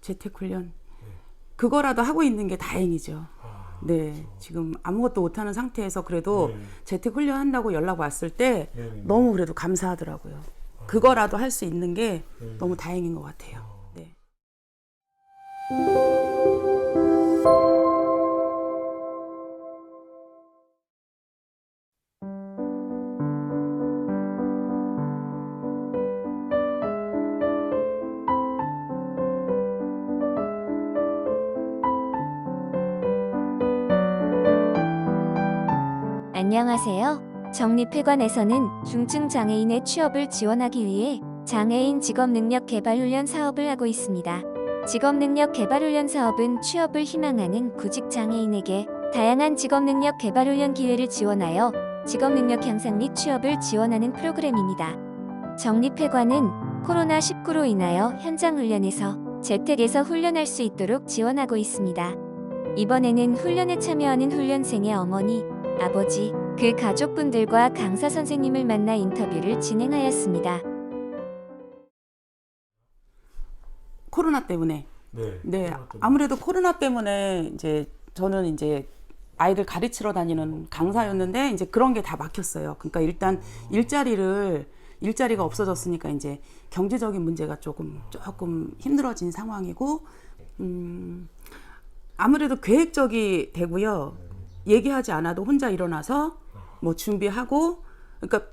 재택훈련 그거라도 하고 있는 게 다행이죠. 아, 네, 지금 아무것도 못하는 상태에서 그래도 네. 재택 훈련 한다고 연락 왔을 때 네, 네. 너무 그래도 감사하더라고요. 그거라도 할 수 있는 게 네. 너무 다행인 것 같아요. 안녕하세요. 정립회관에서는 중증 장애인의 취업을 지원하기 위해 장애인 직업능력 개발훈련 사업을 하고 있습니다. 직업능력 개발훈련 사업은 취업을 희망하는 구직 장애인에게 다양한 직업능력 개발훈련 기회를 지원하여 직업능력 향상 및 취업을 지원하는 프로그램입니다. 정립회관은 코로나19로 인하여 현장 훈련에서 재택에서 훈련할 수 있도록 지원하고 있습니다. 이번에는 훈련에 참여하는 훈련생의 어머니, 아버지, 그 가족분들과 강사 선생님을 만나 인터뷰를 진행하였습니다. 코로나 때문에 네. 네, 코로나 때문에. 아무래도 코로나 때문에 이제 저는 이제 아이들 가르치러 다니는 강사였는데 이제 그런 게 다 막혔어요. 그러니까 일단 일자리를 일자리가 없어졌으니까 이제 경제적인 문제가 조금 조금 힘들어진 상황이고 음 아무래도 계획적이 되고요. 얘기하지 않아도 혼자 일어나서 뭐 준비하고 그러니까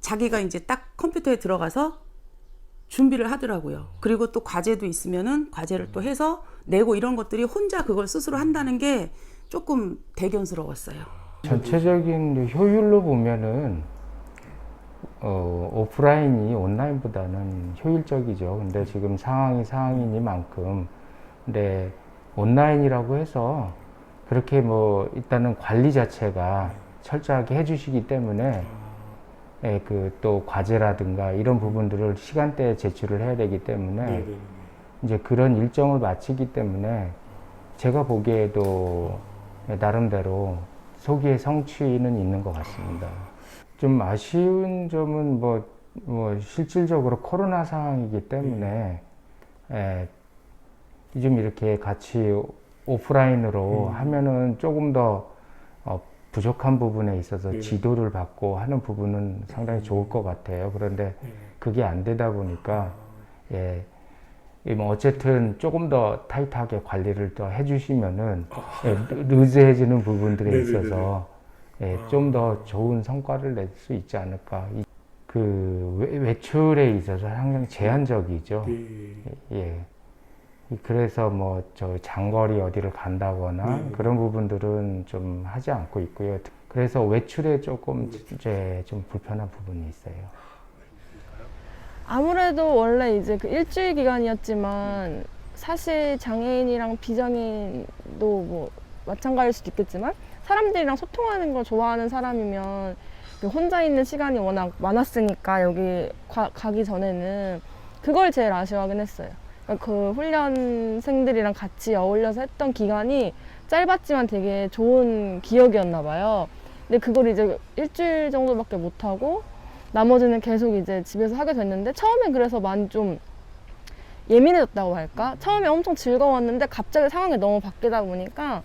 자기가 이제 딱 컴퓨터에 들어가서 준비를 하더라고요. 그리고 또 과제도 있으면은 과제를 또 해서 내고 이런 것들이 혼자 그걸 스스로 한다는 게 조금 대견스러웠어요. 전체적인 효율로 보면은 어, 오프라인이 온라인보다는 효율적이죠. 근데 지금 상황이 상황이니만큼 근데 온라인이라고 해서 그렇게 뭐 일단은 관리 자체가 철저하게 해주시기 때문에 예, 그 또 과제라든가 이런 부분들을 시간대에 제출을 해야 되기 때문에 네, 네, 네. 이제 그런 일정을 마치기 때문에 제가 보기에도 나름대로 소기의 성취는 있는 것 같습니다. 좀 아쉬운 점은 뭐, 뭐 실질적으로 코로나 상황이기 때문에 예, 좀 이렇게 같이 오프라인으로 음. 하면은 조금 더 어, 부족한 부분에 있어서 네. 지도를 받고 하는 부분은 상당히 좋을 것 같아요. 그런데 네. 그게 안 되다 보니까 예, 이뭐 어쨌든 조금 더 타이트하게 관리를 더 해주시면은 예, 루즈해지는 부분들에 네네네네. 있어서 예, 좀더 좋은 성과를 낼 수 있지 않을까. 이- 그 외- 외출에 있어서 항상 제한적이죠. 네. 예. 그래서 뭐 저 장거리 어디를 간다거나 네. 그런 부분들은 좀 하지 않고 있고요. 그래서 외출에 조금 이제 좀 불편한 부분이 있어요. 아무래도 원래 이제 그 일주일 기간이었지만 사실 장애인이랑 비장애인도 뭐 마찬가지일 수도 있겠지만 사람들이랑 소통하는 걸 좋아하는 사람이면 그 혼자 있는 시간이 워낙 많았으니까 여기 가, 가기 전에는 그걸 제일 아쉬워하긴 했어요. 그 훈련생들이랑 같이 어울려서 했던 기간이 짧았지만 되게 좋은 기억이었나 봐요. 근데 그걸 이제 일주일 정도밖에 못 하고 나머지는 계속 이제 집에서 하게 됐는데 처음엔 그래서 많이 좀 예민해졌다고 할까? 처음에 엄청 즐거웠는데 갑자기 상황이 너무 바뀌다 보니까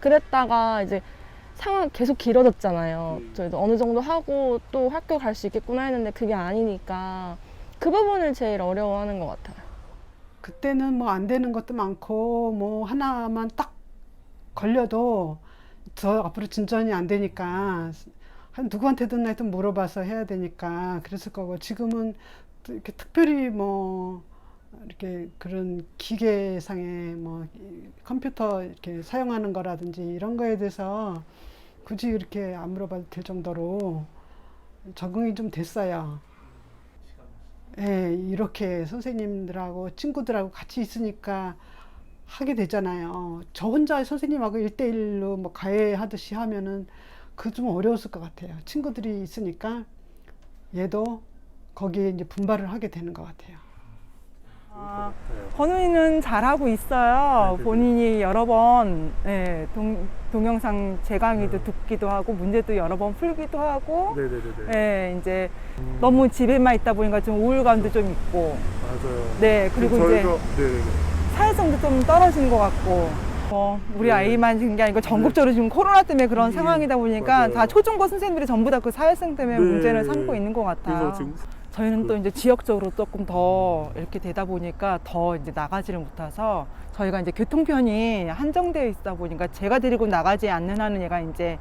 그랬다가 이제 상황이 계속 길어졌잖아요. 저희도 어느 정도 하고 또 학교 갈 수 있겠구나 했는데 그게 아니니까 그 부분을 제일 어려워하는 것 같아요. 그때는 뭐 안 되는 것도 많고 뭐 하나만 딱 걸려도 저 앞으로 진전이 안 되니까 한 누구한테든 하여튼 물어봐서 해야 되니까 그랬을 거고 지금은 또 이렇게 특별히 뭐 이렇게 그런 기계상의 뭐 이- 컴퓨터 이렇게 사용하는 거라든지 이런 거에 대해서 굳이 이렇게 안 물어봐도 될 정도로 적응이 좀 됐어요. 예, 이렇게 선생님들하고 친구들하고 같이 있으니까 하게 되잖아요. 저 혼자 선생님하고 일대일로뭐 과외하듯이 하면은 그 좀 어려웠을 것 같아요. 친구들이 있으니까 얘도 거기에 이제 분발을 하게 되는 것 같아요. 아, 건우이는 잘하고 있어요. 본인이 여러 번 예, 동, 동영상 재강의도 듣기도 하고 문제도 여러 번 풀기도 하고 네, 네, 네, 네. 예, 이제 너무 집에만 있다 보니까 좀 우울감도 좀 있고 맞아요. 네 그리고 이제 저희가 네, 네, 네. 사회성도 좀 떨어지는 것 같고 뭐 우리 아이만 지금 게 아니고 전국적으로 지금 코로나 때문에 그런 상황이다 보니까 맞아요. 다 초중고 선생님들이 전부 다 그 사회성 때문에 네. 문제를 삼고 있는 것 같아요. 그래서 지금 저희는 또 이제 지역적으로 조금 더 이렇게 되다 보니까 더 이제 나가지를 못해서 저희가 이제 교통편이 한정되어 있다 보니까 제가 데리고 나가지 않는 한은 얘가 이제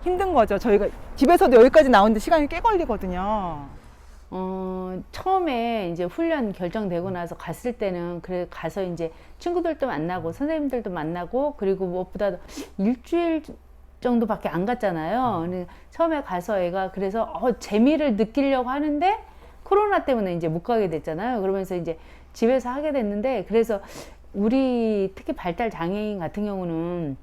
힘든 거죠. 저희가 집에서도 여기까지 나오는데 시간이 꽤 걸리거든요. 어, 처음에 이제 훈련 결정되고 나서 갔을 때는 그래 가서 이제 친구들도 만나고 선생님들도 만나고 그리고 무엇보다 일주일 정도밖에 안 갔잖아요. 근데 처음에 가서 애가 그래서 어, 재미를 느끼려고 하는데 코로나 때문에 이제 못 가게 됐잖아요. 그러면서 이제 집에서 하게 됐는데 그래서 우리 특히 발달 장애인 같은 경우는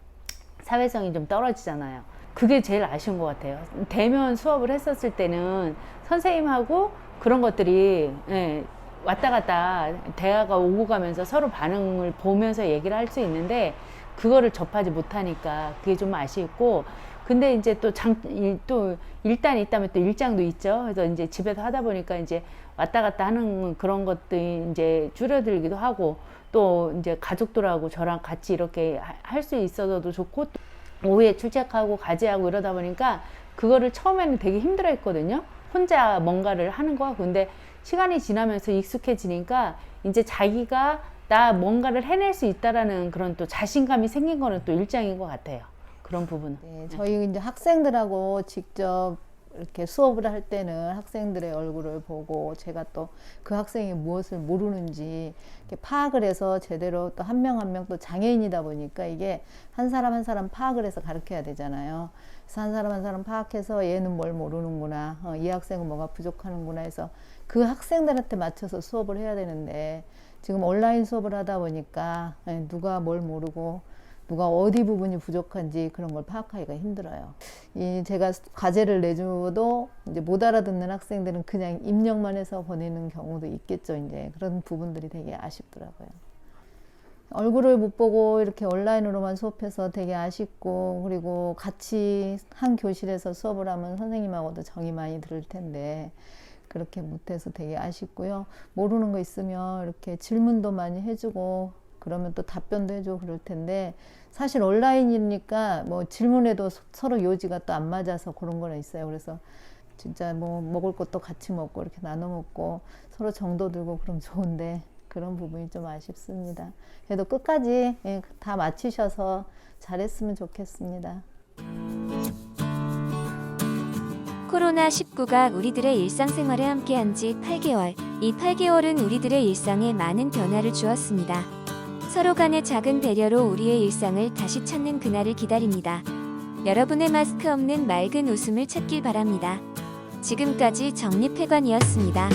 사회성이 좀 떨어지잖아요. 그게 제일 아쉬운 것 같아요. 대면 수업을 했었을 때는 선생님하고 그런 것들이 예, 왔다 갔다 대화가 오고 가면서 서로 반응을 보면서 얘기를 할 수 있는데 그거를 접하지 못하니까 그게 좀 아쉽고 근데 이제 또 장, 일, 또 일단 있다면 또 일장도 있죠. 그래서 이제 집에서 하다 보니까 이제 왔다 갔다 하는 그런 것들이 이제 줄어들기도 하고 또 이제 가족들하고 저랑 같이 이렇게 할 수 있어서도 좋고 또 오후에 출첵하고 과제하고 이러다 보니까 그거를 처음에는 되게 힘들어 했거든요. 혼자 뭔가를 하는 거. 근데 시간이 지나면서 익숙해지니까 이제 자기가 나 뭔가를 해낼 수 있다라는 그런 또 자신감이 생긴 거는 또 일장인 것 같아요. 그런 부분은. 네, 저희 이제 학생들하고 직접 이렇게 수업을 할 때는 학생들의 얼굴을 보고 제가 또 그 학생이 무엇을 모르는지 파악을 해서 제대로 또 한 명 한 명 또 장애인이다 보니까 이게 한 사람 한 사람 파악을 해서 가르쳐야 되잖아요. 그래서 한 사람 한 사람 파악해서 얘는 뭘 모르는구나, 어, 이 학생은 뭐가 부족하는구나 해서 그 학생들한테 맞춰서 수업을 해야 되는데 지금 온라인 수업을 하다 보니까 예, 누가 뭘 모르고 누가 어디 부분이 부족한지 그런 걸 파악하기가 힘들어요. 이 제가 과제를 내줘도 이제 못 알아듣는 학생들은 그냥 입력만 해서 보내는 경우도 있겠죠. 이제 그런 부분들이 되게 아쉽더라고요. 얼굴을 못 보고 이렇게 온라인으로만 수업해서 되게 아쉽고 그리고 같이 한 교실에서 수업을 하면 선생님하고도 정이 많이 들을 텐데 그렇게 못해서 되게 아쉽고요. 모르는 거 있으면 이렇게 질문도 많이 해주고 그러면 또 답변도 해주고 그럴 텐데 사실 온라인이니까 뭐 질문에도 서- 서로 요지가 또 안 맞아서 그런 거는 있어요. 그래서 진짜 뭐 먹을 것도 같이 먹고 이렇게 나눠 먹고 서로 정도 들고 그럼 좋은데 그런 부분이 좀 아쉽습니다. 그래도 끝까지 예, 다 마치셔서 잘했으면 좋겠습니다. 코로나19가 우리들의 일상생활에 함께한 지 8개월. 이 8개월은 우리들의 일상에 많은 변화를 주었습니다. 서로 간의 작은 배려로 우리의 일상을 다시 찾는 그날을 기다립니다. 여러분의 마스크 없는 맑은 웃음을 찾길 바랍니다. 지금까지 정립회관이었습니다.